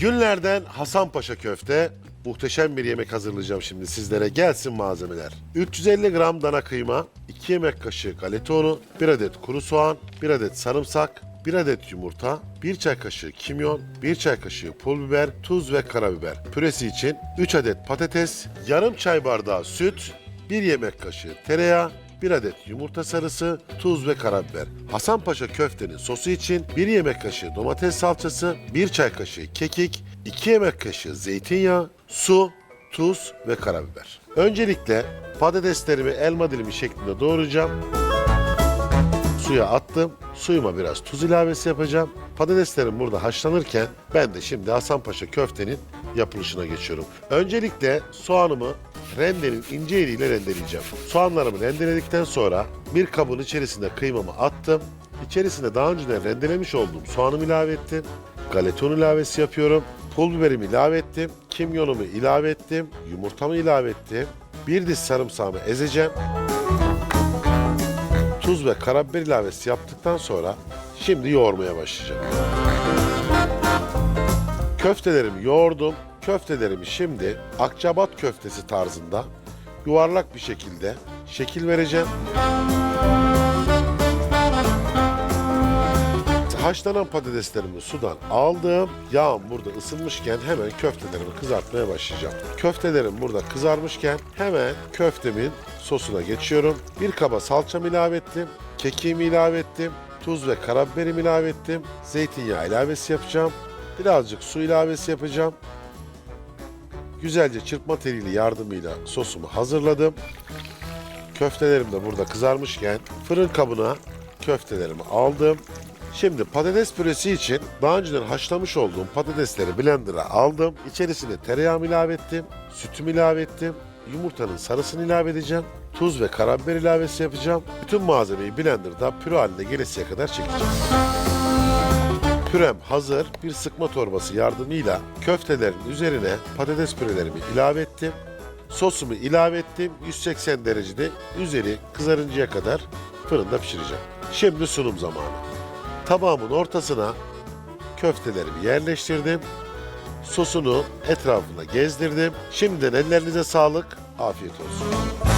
Günlerden Hasanpaşa köfte. Muhteşem bir yemek hazırlayacağım şimdi sizlere. Gelsin malzemeler. 350 gram dana kıyma, 2 yemek kaşığı galeta unu, 1 adet kuru soğan, 1 adet sarımsak, 1 adet yumurta, 1 çay kaşığı kimyon, 1 çay kaşığı pul biber, tuz ve karabiber. Püresi için 3 adet patates, yarım çay bardağı süt, 1 yemek kaşığı tereyağı, 1 adet yumurta sarısı, tuz ve karabiber. Hasanpaşa köftenin sosu için 1 yemek kaşığı domates salçası, 1 çay kaşığı kekik, 2 yemek kaşığı zeytinyağı, su, tuz ve karabiber. Öncelikle patateslerimi elma dilimi şeklinde doğrayacağım. Suya attım. Suyuma biraz tuz ilavesi yapacağım. Patateslerim burada haşlanırken ben de şimdi Hasanpaşa köftenin yapılışına geçiyorum. Öncelikle soğanımı rendenin ince eliyle rendeleyeceğim. Soğanlarımı rendeledikten sonra bir kabın içerisine kıymamı attım. İçerisine daha önceden rendelemiş olduğum soğanımı ilave ettim. Galeton ilavesi yapıyorum. Pul biberimi ilave ettim. Kimyonumu ilave ettim. Yumurtamı ilave ettim. Bir diş sarımsağımı ezeceğim tuz ve karabiber ilavesi yaptıktan sonra şimdi yoğurmaya başlayacağım. Köftelerimi yoğurdum. Köftelerimi şimdi akçabat köftesi tarzında yuvarlak bir şekilde şekil vereceğim. Haşlanan patateslerimi sudan aldım. Yağım burada ısınmışken hemen köftelerimi kızartmaya başlayacağım. Köftelerim burada kızarmışken hemen köftemin sosuna geçiyorum. Bir kaba salçamı ilave ettim. Kekiğimi ilave ettim. Tuz ve karabiberimi ilave ettim. Zeytinyağı ilavesi yapacağım. Birazcık su ilavesi yapacağım. Güzelce çırpma teliyle yardımıyla sosumu hazırladım. Köftelerim de burada kızarmışken fırın kabına köftelerimi aldım. Şimdi patates püresi için daha önceden haşlamış olduğum patatesleri blender'a aldım. İçerisine tereyağımı ilave ettim. Sütümü ilave ettim. Yumurtanın sarısını ilave edeceğim. Tuz ve karabiber ilavesi yapacağım. Bütün malzemeyi blenderda püre haline gelesiye kadar çekeceğim. Pürem hazır. Bir sıkma torbası yardımıyla köftelerin üzerine patates pürelerimi ilave ettim. Sosumu ilave ettim. 180 derecede üzeri kızarıncaya kadar fırında pişireceğim. Şimdi sunum zamanı. Tabağımın ortasına köftelerimi yerleştirdim. Sosunu etrafına gezdirdim. Şimdiden ellerinize sağlık. Afiyet olsun.